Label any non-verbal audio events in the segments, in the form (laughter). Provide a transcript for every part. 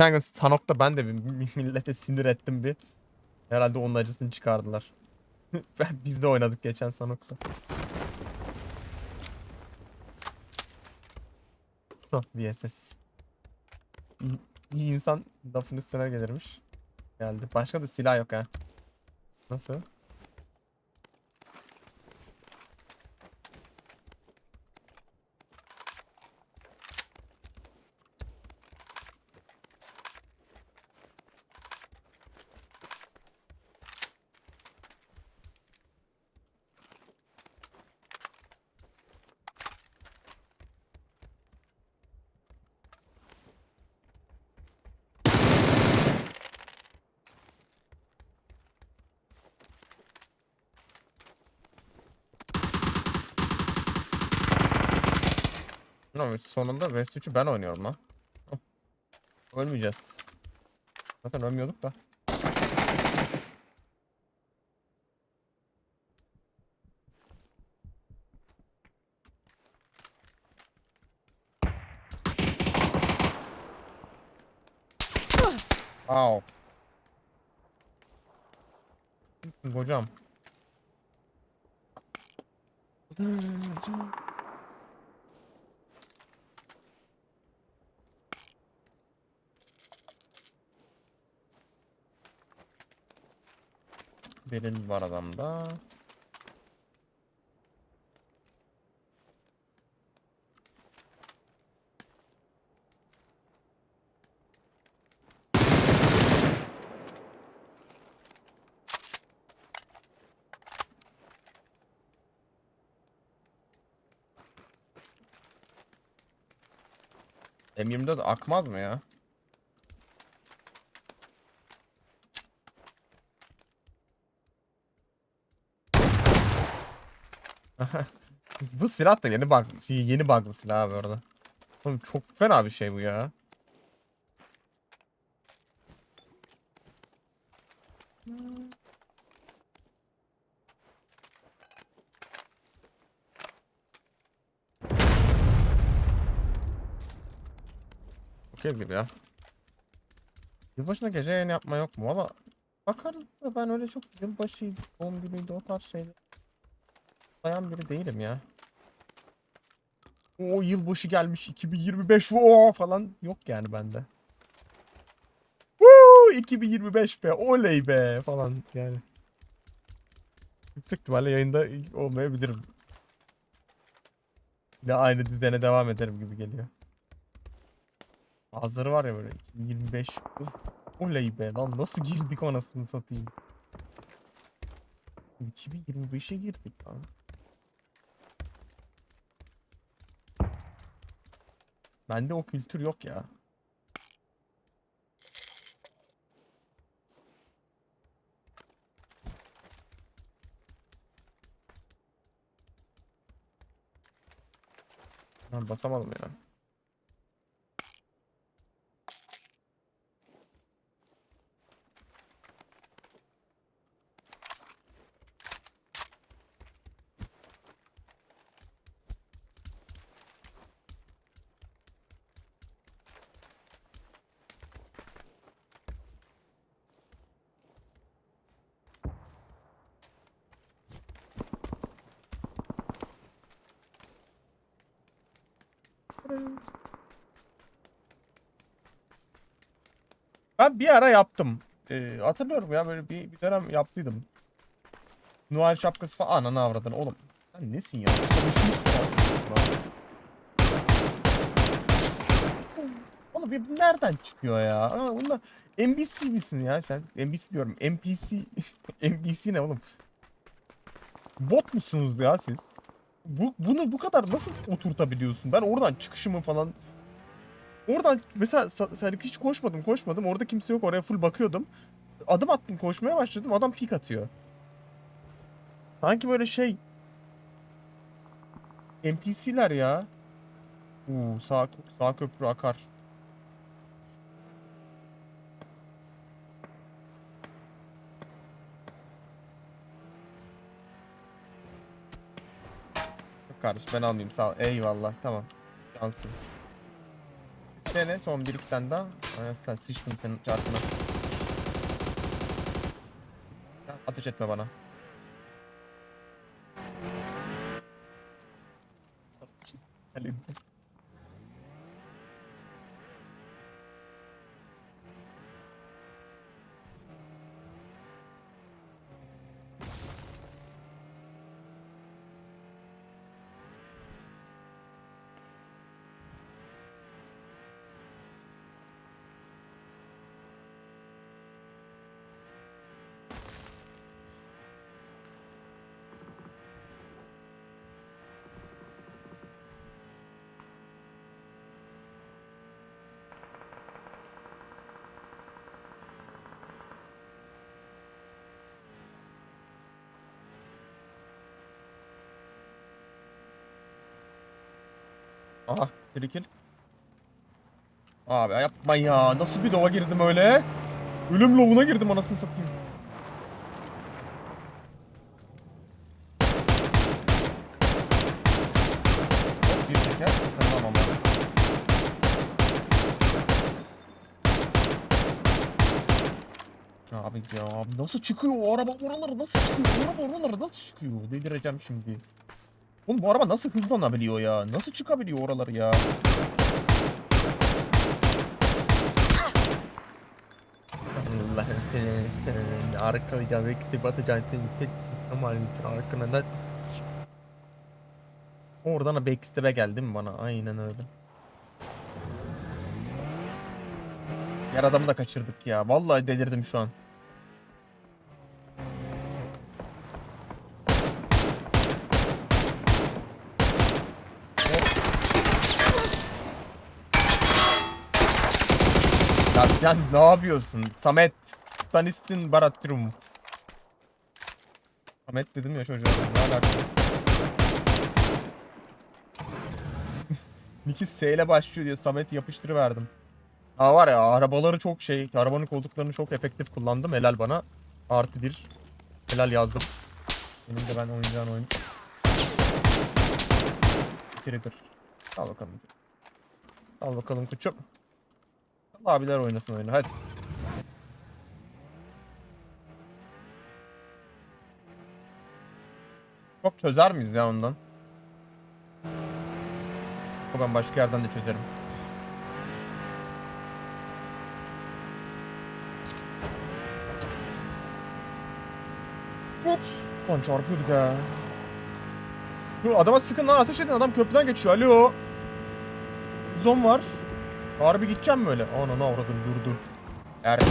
Kanka Sanok'ta ben de bir mi- (laughs) millete sinir ettim bir. Herhalde onun acısını çıkardılar. (laughs) Biz de oynadık geçen Sanok'ta. VSS. İyi insan lafın üstüne gelirmiş. Geldi. Başka da silah yok ha. Nasıl? Ama sonunda West 3'ü ben oynuyorum lan. Ölmeyeceğiz. Zaten ölmüyorduk da. Au. Hocam. Beril var adamda. M24 akmaz mı ya? Bu silah da yeni bug, şey, yeni bug'lı silah abi orada. Oğlum çok fena bir şey bu ya. Okey gibi ya. Yılbaşında gece yayın yapma yok mu? Valla bakarız da ben öyle çok yılbaşıydı, doğum günüydü o tarz şeyler. Sayan biri değilim ya. O yılbaşı gelmiş 2025 o falan yok yani bende. Woo, 2025 be oley be falan yani. Yüksek ihtimalle yayında olmayabilirim. Yine aynı düzene devam ederim gibi geliyor. Bazıları var ya böyle 2025 uf, oley be lan nasıl girdik anasını satayım. 2025'e girdik lan. Bende o kültür yok ya. Ben basamadım ya. Ben bir ara yaptım. Ee, hatırlıyorum ya böyle bir, bir dönem yaptıydım. Noel şapkası falan. Ananı avradın oğlum. Sen nesin ya? Oğlum bir nereden çıkıyor ya? Aa, bunlar NBC misin ya sen? NBC diyorum. NPC. (laughs) NBC ne oğlum? Bot musunuz ya siz? Bu, bunu bu kadar nasıl oturtabiliyorsun? Ben oradan çıkışımı falan Oradan mesela sen hiç koşmadım koşmadım. Orada kimse yok. Oraya full bakıyordum. Adım attım koşmaya başladım. Adam pik atıyor. Sanki böyle şey NPC'ler ya. Uuu sağ, sağ köprü akar. Kardeş ben almayayım sağ ol. Eyvallah tamam. Yansın. Dene son bir iki tane daha. Sen sıçtım senin çarpına. Ateş etme bana. Aha trikil. Abi yapma ya. Nasıl bir dova girdim öyle? Ölüm lovuna girdim anasını satayım. Bir teker. Tamam ama. Abi ya nasıl çıkıyor o araba oraları nasıl çıkıyor? O araba oraları nasıl çıkıyor? Delireceğim şimdi. Oğlum bu araba nasıl hızlanabiliyor ya? Nasıl çıkabiliyor oraları ya? Allah'ım seni arkaya bekle batacaksın seni tek arkana da Oradan da backstep'e geldi mi bana? Aynen öyle. Yer adamı da kaçırdık ya. Vallahi delirdim şu an. Ya sen ne yapıyorsun? Samet. Stanistin Baratrum. Samet dedim ya çocuğa. Ne alaka? (laughs) Niki S ile başlıyor diye Samet yapıştırıverdim. Ha var ya arabaları çok şey, arabanın koltuklarını çok efektif kullandım. Helal bana. Artı bir. Helal yazdım. Benim de ben oynayacağım oyun. Trigger. Al bakalım. Al bakalım kuçum. Abiler oynasın oyunu hadi. Çok çözer miyiz ya ondan? O ben başka yerden de çözerim. Ups. Lan çarpıyorduk ya. Dur adama sıkın lan ateş edin adam köprüden geçiyor. Alo. Zon var. Harbi gideceğim böyle. Ana ne avradım durdu. Erkek.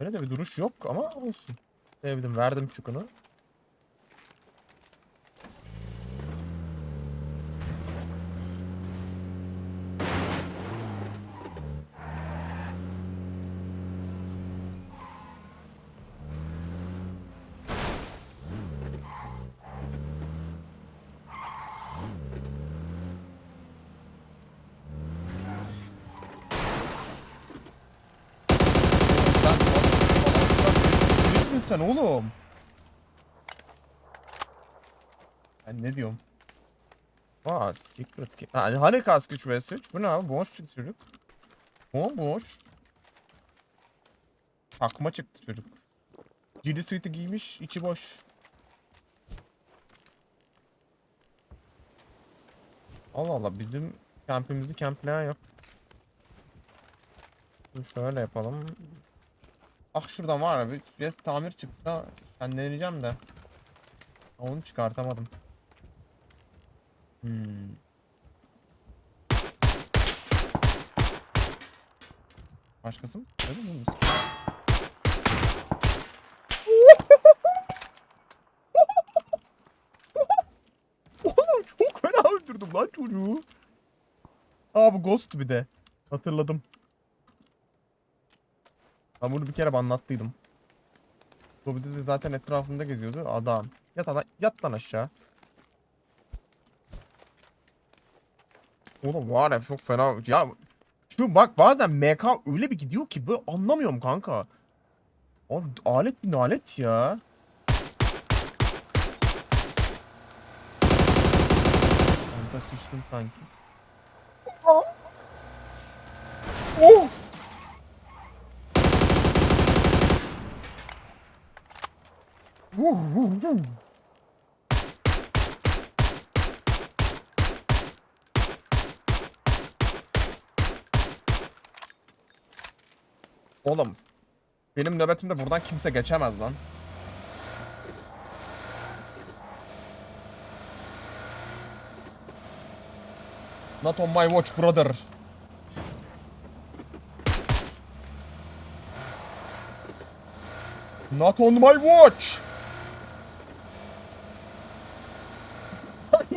Öyle de bir duruş yok ama olsun. Sevdim verdim çukunu. Sen oğlum? Ben ne diyorum? Aa secret key. Ha, hani kask 3 vs 3? Bu ne abi? Boş çıktı çocuk. O boş. Akma çıktı çocuk. Cili suite'i giymiş, içi boş. Allah Allah bizim kampimizi kemplayan yok. Şöyle yapalım. Ah şuradan var ya bir res tamir çıksa ben deneyeceğim de. Onu çıkartamadım. Hmm. Başkası mı? Öyle mi? Oğlum çok fena öldürdüm lan çocuğu. Aa Ghost bir de. Hatırladım. Ben bunu bir kere anlattıydım. Lobide de zaten etrafında geziyordu adam. Yat adam, yat lan aşağı. Oğlum var ya çok fena. Ya Şu bak bazen MK öyle bir gidiyor ki böyle anlamıyorum kanka. Abi alet bir alet ya. Kanka sıçtım sanki. Oh! Oğlum. Benim nöbetimde buradan kimse geçemez lan. Not on my watch brother. Not on my watch.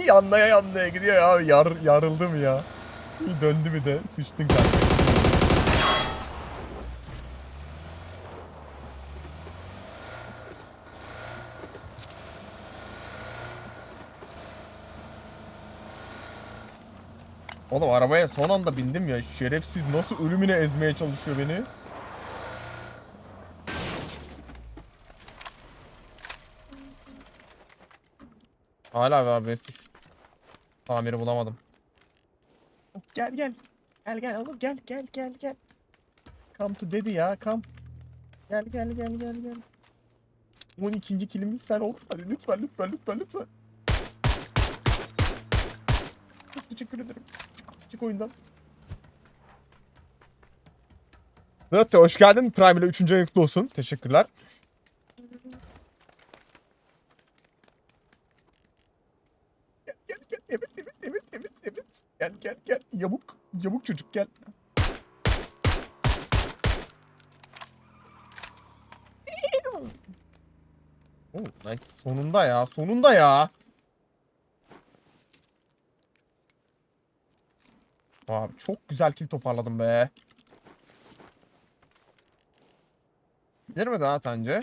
Yanlaya yanlaya gidiyor ya. Yar, yarıldım ya. Döndü bir de sıçtın kanka. Oğlum arabaya son anda bindim ya. Şerefsiz nasıl ölümüne ezmeye çalışıyor beni. Hala abi. suç. Tamiri bulamadım. Gel gel. Gel gel oğlum gel gel gel gel. Come to dedi ya come. Gel gel gel gel gel. 12. kilimiz sen ol. Hadi lütfen lütfen lütfen lütfen. Çok teşekkür ederim. Çık, çık oyundan. Evet hoş geldin. Prime ile 3. ayın kutlu olsun. Teşekkürler. Gel gel gel. Evet evet evet evet evet. Gel gel gel. Yamuk. Yamuk çocuk gel. Oh, nice. Sonunda ya. Sonunda ya. Abi çok güzel kill toparladım be. Gelir mi daha sence?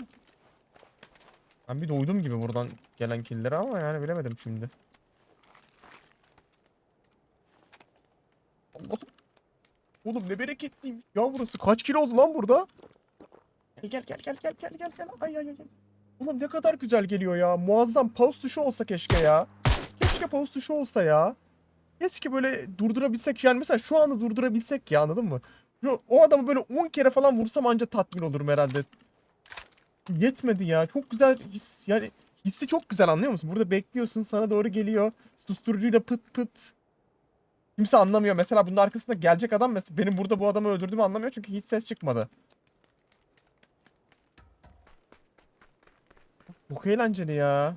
Ben bir doydum gibi buradan gelen killleri ama yani bilemedim şimdi. Allah'ım. Oğlum ne bereketliyim. Ya burası kaç kilo oldu lan burada? Gel gel gel gel gel gel gel. Ay ay ay. ay. Oğlum ne kadar güzel geliyor ya. Muazzam pause tuşu olsa keşke ya. Keşke pause tuşu olsa ya. Keşke böyle durdurabilsek yani mesela şu anda durdurabilsek ya anladın mı? Yo, O adamı böyle 10 kere falan vursam anca tatmin olurum herhalde. Yetmedi ya. Çok güzel his yani hissi çok güzel anlıyor musun? Burada bekliyorsun sana doğru geliyor. Susturucuyla pıt pıt. Kimse anlamıyor. Mesela bunun arkasında gelecek adam mesela benim burada bu adamı öldürdüğümü anlamıyor çünkü hiç ses çıkmadı. Çok eğlenceli ya.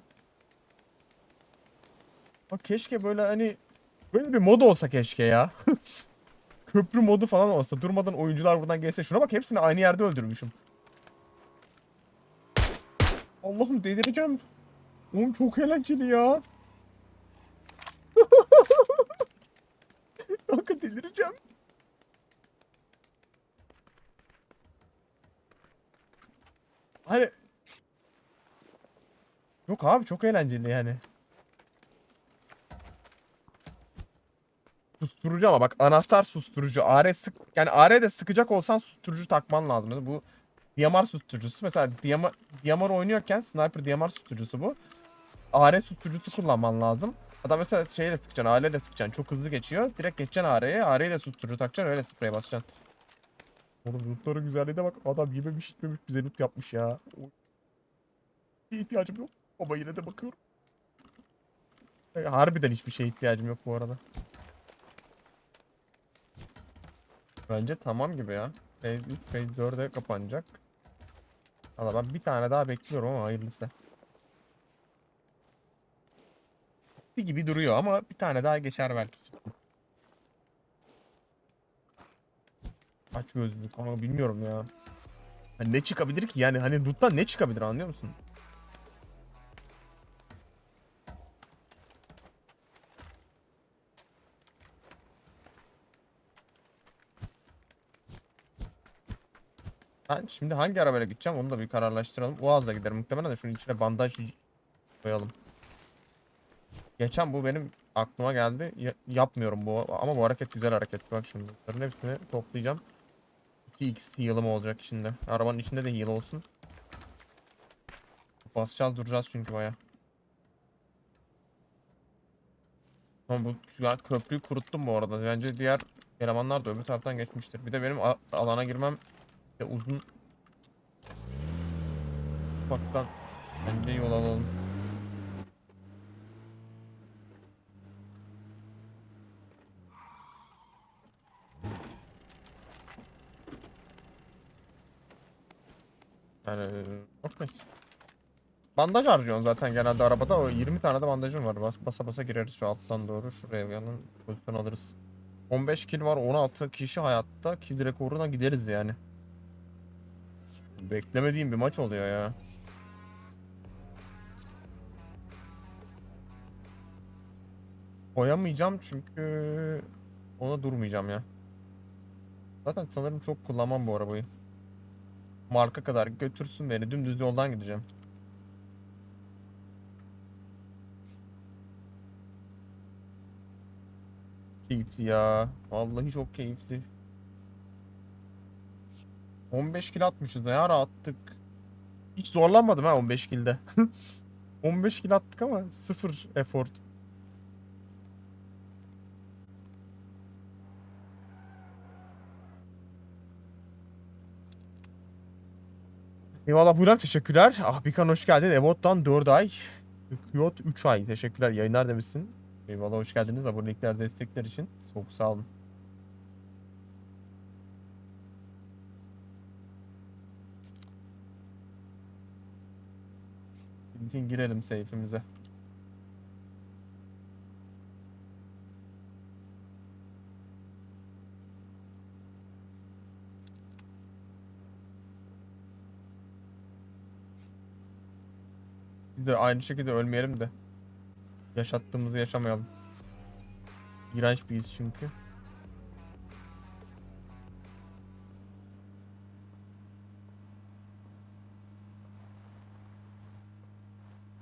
Bak keşke böyle hani böyle bir mod olsa keşke ya. (laughs) Köprü modu falan olsa. Durmadan oyuncular buradan gelse. Şuna bak hepsini aynı yerde öldürmüşüm. Allah'ım delireceğim. Oğlum çok eğlenceli ya. Kanka delireceğim. Hani Yok abi çok eğlenceli yani. Susturucu ama bak anahtar susturucu. AR sık yani AR de sıkacak olsan susturucu takman lazım. Bu DMR susturucusu. Mesela DMR, DMR oynuyorken sniper DMR susturucusu bu. AR susturucusu kullanman lazım. Adam mesela şeyle sıkacaksın, AR ile sıkacaksın. Çok hızlı geçiyor. Direkt geçeceksin AR'ye. AR'ye de susturucu takacaksın öyle sprey basacaksın. Oğlum lootların güzelliğine bak. Adam yememiş içmemiş bize loot yapmış ya. Bir ihtiyacım yok. Ama yine de bakıyorum. E, Harbiden hiçbir şeye ihtiyacım yok bu arada. Bence tamam gibi ya. Phase 3, Phase 4'e kapanacak. Valla ben bir tane daha bekliyorum ama hayırlısı. Bitti gibi duruyor ama bir tane daha geçer belki. Aç gözlük ama bilmiyorum ya. Hani ne çıkabilir ki yani hani loot'tan ne çıkabilir anlıyor musun? Ben şimdi hangi arabayla gideceğim onu da bir kararlaştıralım. Uaz'la giderim muhtemelen de şunun içine bandaj koyalım. Geçen bu benim aklıma geldi. Ya- yapmıyorum bu ama bu hareket güzel hareket. Bak şimdi bunların hepsini toplayacağım. 2x heal'ım olacak içinde. Arabanın içinde de heal olsun. Basacağız duracağız çünkü baya. Ama bu ya köprüyü kuruttum bu arada. Bence diğer elemanlar da öbür taraftan geçmiştir. Bir de benim alana girmem de uzun ufaktan bence yol alalım. Yani okey. Bandaj harcıyorsun zaten genelde arabada. O 20 tane de bandajım var. Bas, basa basa gireriz şu alttan doğru. Şuraya yanın pozisyon alırız. 15 kill var. 16 kişi hayatta. Kill rekoruna gideriz yani. Beklemediğim bir maç oluyor ya. Koyamayacağım çünkü ona durmayacağım ya. Zaten sanırım çok kullanmam bu arabayı. Marka kadar götürsün beni. Dümdüz yoldan gideceğim. Keyifli ya. Vallahi çok keyifli. 15 kill atmışız ya rahattık. Hiç zorlanmadım ha 15 kill'de. (laughs) 15 kill attık ama sıfır effort. Eyvallah Burak teşekkürler. Ah Bikan hoş geldin. Evot'tan 4 ay. Kıyot 3 ay. Teşekkürler. Yayınlar demişsin. Eyvallah hoş geldiniz. Abonelikler, destekler için. Çok sağ olun. Girelim seyfimize. De aynı şekilde ölmeyelim de. Yaşattığımızı yaşamayalım. İğrenç bir çünkü.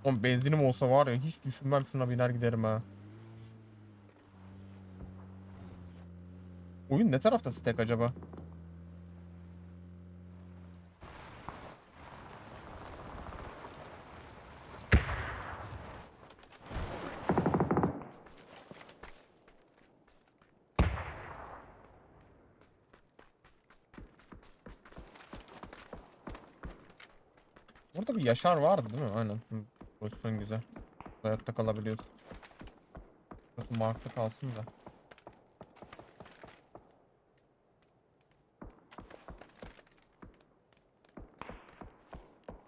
Oğlum benzinim olsa var ya hiç düşünmem şuna biner giderim ha. Oyun ne tarafta stack acaba? Burada bir Yaşar vardı değil mi? Aynen. Pozisyon güzel. Hayatta kalabiliyorsun. Burası markta kalsın da.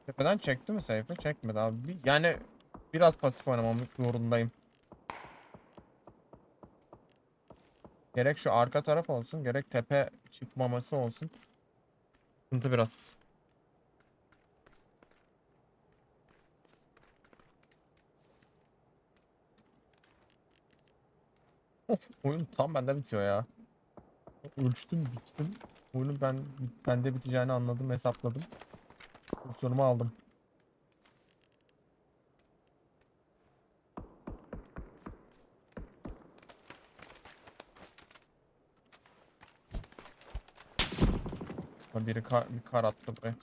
Tepeden çekti mi seyfi? Çekmedi abi. Yani biraz pasif oynamamız zorundayım. Gerek şu arka taraf olsun, gerek tepe çıkmaması olsun. Sıkıntı biraz. Oyun tam bende bitiyor ya. Ölçtüm, biçtim. Oyunun ben bende biteceğini anladım, hesapladım. Pozisyonumu aldım. Biri kar, bir kar attı buraya.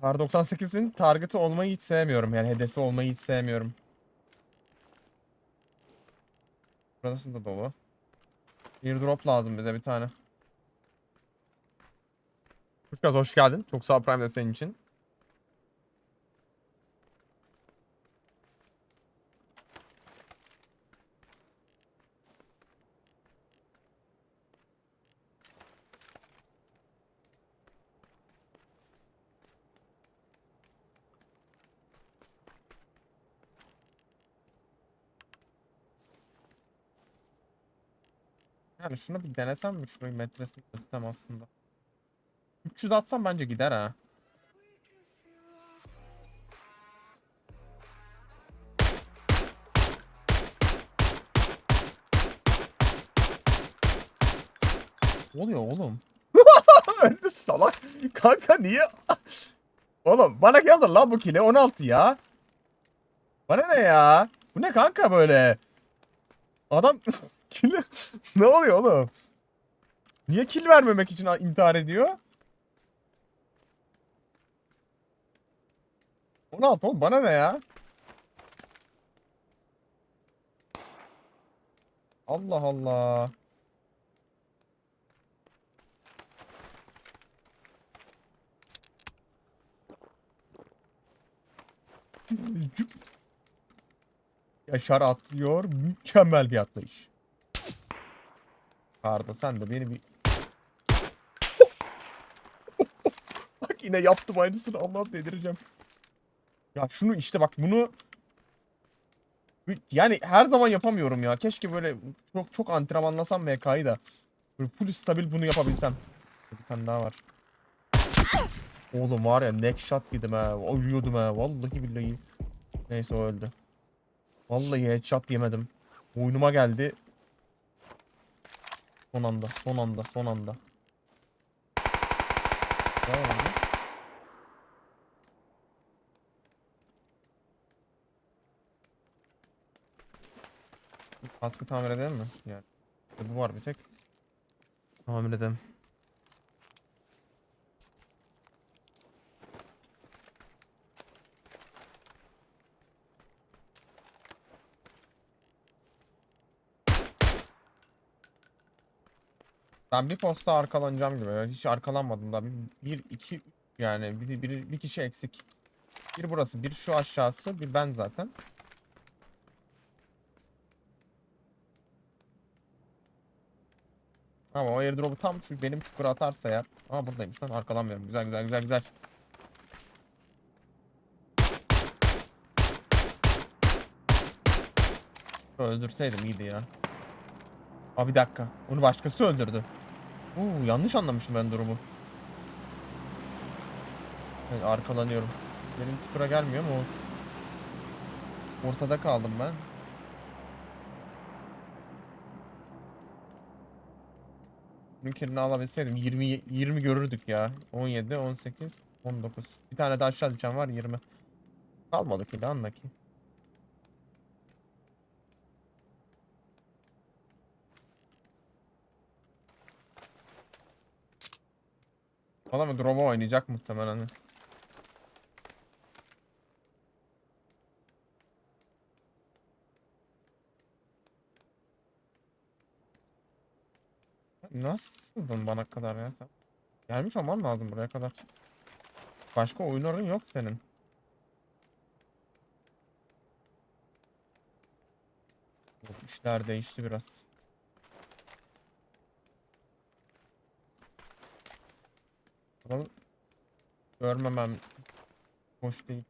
Kar 98'in target'ı olmayı hiç sevmiyorum. Yani hedefi olmayı hiç sevmiyorum. Burası da dolu. Bir drop lazım bize bir tane. Kuşkaz hoş geldin. Çok sağ ol Prime desteğin için. Yani şunu bir denesem mi şurayı metresini ölçsem aslında. 300 atsam bence gider ha. Oluyor oğlum? (laughs) Öldü salak. Kanka niye? (laughs) Oğlum bana yazın lan bu kile 16 ya. Bana ne ya? Bu ne kanka böyle? Adam (laughs) kill (laughs) ne oluyor oğlum? Niye kill vermemek için intihar ediyor? 16 oğlum bana ne ya? Allah Allah. Yaşar atlıyor. Mükemmel bir atlayış. Arda sen de beni bir... (laughs) bak yine yaptım aynısını. Allah delireceğim. Ya şunu işte bak bunu... Yani her zaman yapamıyorum ya. Keşke böyle çok çok antrenmanlasam MK'yı da. Böyle full stabil bunu yapabilsem. Bir tane daha var. Oğlum var ya neck shot yedim ha. Ölüyordum ha. Vallahi billahi. Neyse o öldü. Vallahi headshot yemedim. Oyunuma geldi. Son anda, son anda, son anda. Ne oldu? Kaskı tamir edelim mi? Yani. Bu var bir tek. Tamir edelim. Ben bir posta arkalanacağım gibi. Hiç arkalanmadım da. Bir, bir iki, yani bir, bir, bir kişi eksik. Bir burası, bir şu aşağısı, bir ben zaten. Ama o airdrop'u tam şu benim çukura atarsa eğer. Ama buradaymış lan arkalanmıyorum. Güzel güzel güzel güzel. Öldürseydim iyiydi ya. Aa bir dakika. Onu başkası öldürdü. Oo yanlış anlamışım ben durumu. Evet, arkalanıyorum. Benim çukura gelmiyor mu? Ortada kaldım ben. Kilini alabilseydim 20 20 görürdük ya. 17, 18, 19. Bir tane daha aşağı düşen var 20. Kalmadı ki anla ki. Adam drop'a oynayacak muhtemelen. Nasıldın bana kadar ya sen? Gelmiş olman lazım buraya kadar. Başka oyunların yok senin. İşler değişti biraz. Bunu görmemem hoş değil.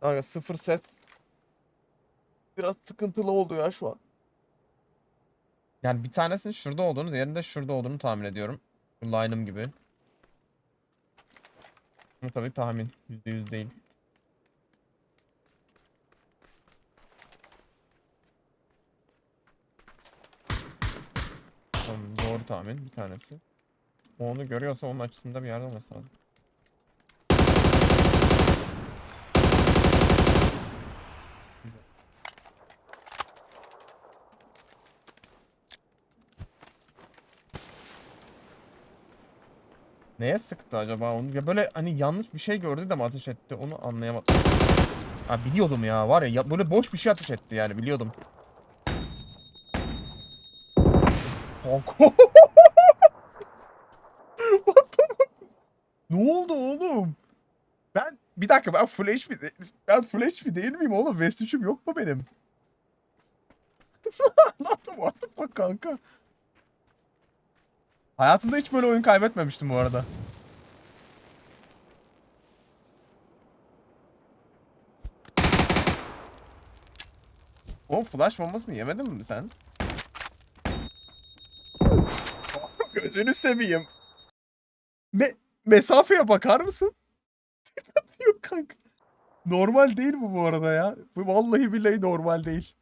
Kanka sıfır ses. Biraz sıkıntılı oldu ya şu an. Yani bir tanesinin şurada olduğunu, diğerinin de şurada olduğunu tahmin ediyorum. Line'ım gibi. Bu tabii tahmin. Yüzde yüz değil. Tamam, doğru tahmin bir tanesi. O onu görüyorsa onun açısında bir yerde olması lazım. Neye sıktı acaba onu? Ya böyle hani yanlış bir şey gördü de mi ateş etti? Onu anlayamadım. Ha biliyordum ya var ya, ya böyle boş bir şey ateş etti yani biliyordum. Kanka. (laughs) Ne oldu oğlum? Ben bir dakika ben HP de- ben full HP değil miyim oğlum? Vest 3'üm yok mu benim? (laughs) Anlattım the fuck kanka. Hayatımda hiç böyle oyun kaybetmemiştim bu arada. O flash bombasını yemedin mi sen? (laughs) Gözünü seveyim. Me mesafeye bakar mısın? (laughs) Yok kanka. Normal değil bu bu arada ya. Vallahi billahi normal değil.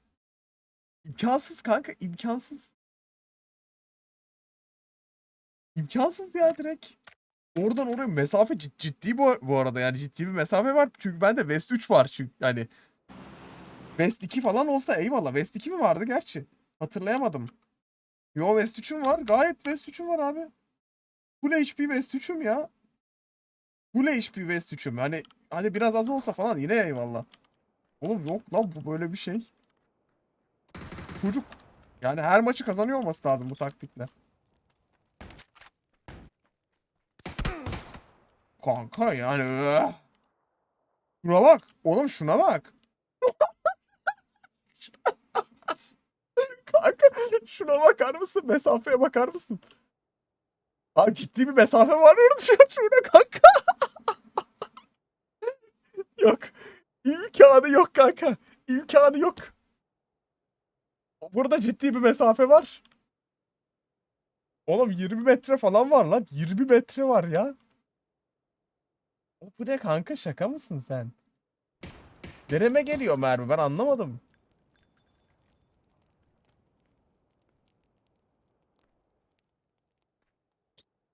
İmkansız kanka imkansız. İmkansız ya direkt. Oradan oraya mesafe cid- ciddi bu, bu arada yani ciddi bir mesafe var. Çünkü bende West 3 var çünkü yani. West 2 falan olsa eyvallah. West 2 mi vardı gerçi? Hatırlayamadım. Yo West 3'üm var. Gayet West 3'üm var abi. Full HP West 3'üm ya. Full HP West 3'üm. Hani hani biraz az olsa falan yine eyvallah. Oğlum yok lan bu böyle bir şey. Çocuk. Yani her maçı kazanıyor olması lazım bu taktikle. Kanka yani. öh. Şuna bak. Oğlum şuna bak. (laughs) Kanka şuna bakar mısın? Mesafeye bakar mısın? Abi ciddi bir mesafe var orada şu- şurada kanka. (laughs) yok. İmkanı yok kanka. İmkanı yok. Burada ciddi bir mesafe var. Oğlum 20 metre falan var lan. 20 metre var ya. O bu ne kanka şaka mısın sen? Nereme geliyor mermi ben anlamadım.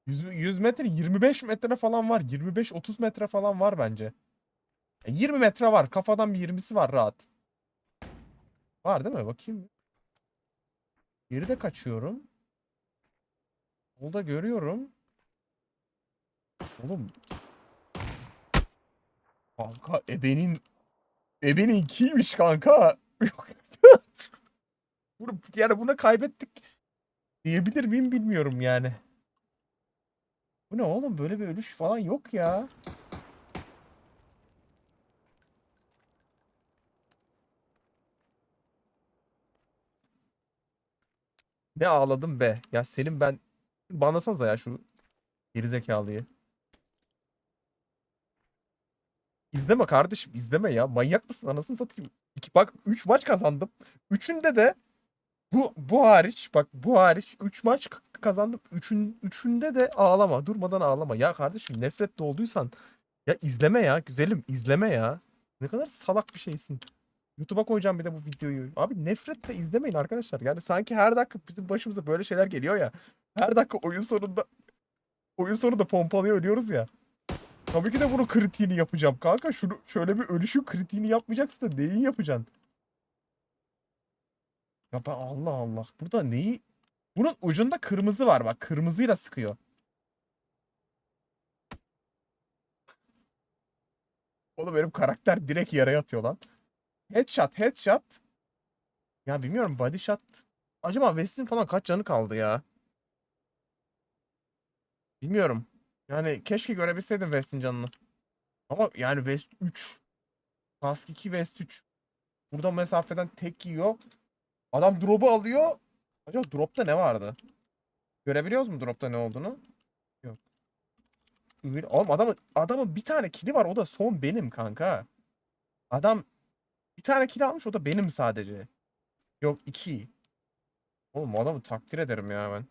Yüz 100 metre 25 metre falan var. 25-30 metre falan var bence. E, 20 metre var. Kafadan bir 20'si var rahat. Var değil mi? Bakayım. Geri de kaçıyorum. Solda görüyorum. Oğlum. Kanka ebenin ebenin ikiymiş kanka. (laughs) Yani buna kaybettik diyebilir miyim bilmiyorum yani. Bu ne oğlum böyle bir ölüş falan yok ya. Ne ağladım be. Ya Selim ben banlasanıza ya şu gerizekalıyı. İzleme kardeşim izleme ya. Manyak mısın anasını satayım. İki, bak 3 maç kazandım. Üçünde de bu bu hariç bak bu hariç 3 maç kazandım. Üçün, üçünde de ağlama. Durmadan ağlama. Ya kardeşim nefret olduysan ya izleme ya güzelim izleme ya. Ne kadar salak bir şeysin. YouTube'a koyacağım bir de bu videoyu. Abi nefretle izlemeyin arkadaşlar. Yani sanki her dakika bizim başımıza böyle şeyler geliyor ya. Her dakika oyun sonunda oyun sonunda pompalıyor ölüyoruz ya. Tabii ki de bunun kritiğini yapacağım kanka. Şunu şöyle bir ölüşün kritiğini yapmayacaksın da neyin yapacaksın? Ya ben Allah Allah. Burada neyi? Bunun ucunda kırmızı var bak. Kırmızıyla sıkıyor. Oğlum benim karakter direkt yere yatıyor lan. Headshot, headshot. Ya bilmiyorum body shot. Acaba West'in falan kaç canı kaldı ya? Bilmiyorum. Yani keşke görebilseydim West'in canını. Ama yani West 3. Task 2 West 3. Burada mesafeden tek yiyor. Adam drop'u alıyor. Acaba drop'ta ne vardı? Görebiliyoruz mu drop'ta ne olduğunu? Yok. Oğlum adamın, adamın bir tane kili var o da son benim kanka. Adam bir tane kill almış o da benim sadece. Yok iki. Oğlum adamı takdir ederim ya ben.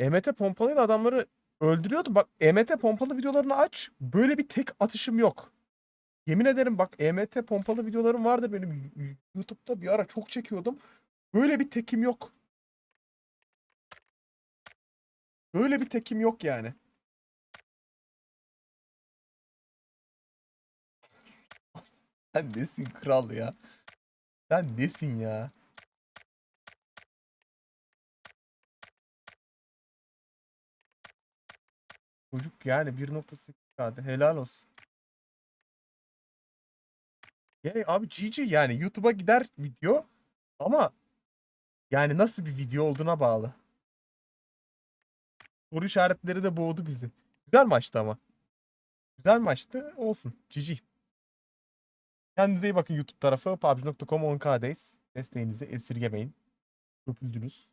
EMT pompalıyla adamları öldürüyordu. Bak EMT pompalı videolarını aç. Böyle bir tek atışım yok. Yemin ederim bak EMT pompalı videolarım vardı benim YouTube'da bir ara çok çekiyordum. Böyle bir tekim yok. Böyle bir tekim yok yani. Sen nesin kral ya? Sen nesin ya? Çocuk yani 1.8 KD helal olsun. Ya abi GG yani YouTube'a gider video ama yani nasıl bir video olduğuna bağlı. Soru işaretleri de boğdu bizi. Güzel maçtı ama. Güzel maçtı. Olsun. GG. Kendinize iyi bakın YouTube tarafı. PUBG.com 10K'dayız. Desteğinizi esirgemeyin. Öpüldünüz.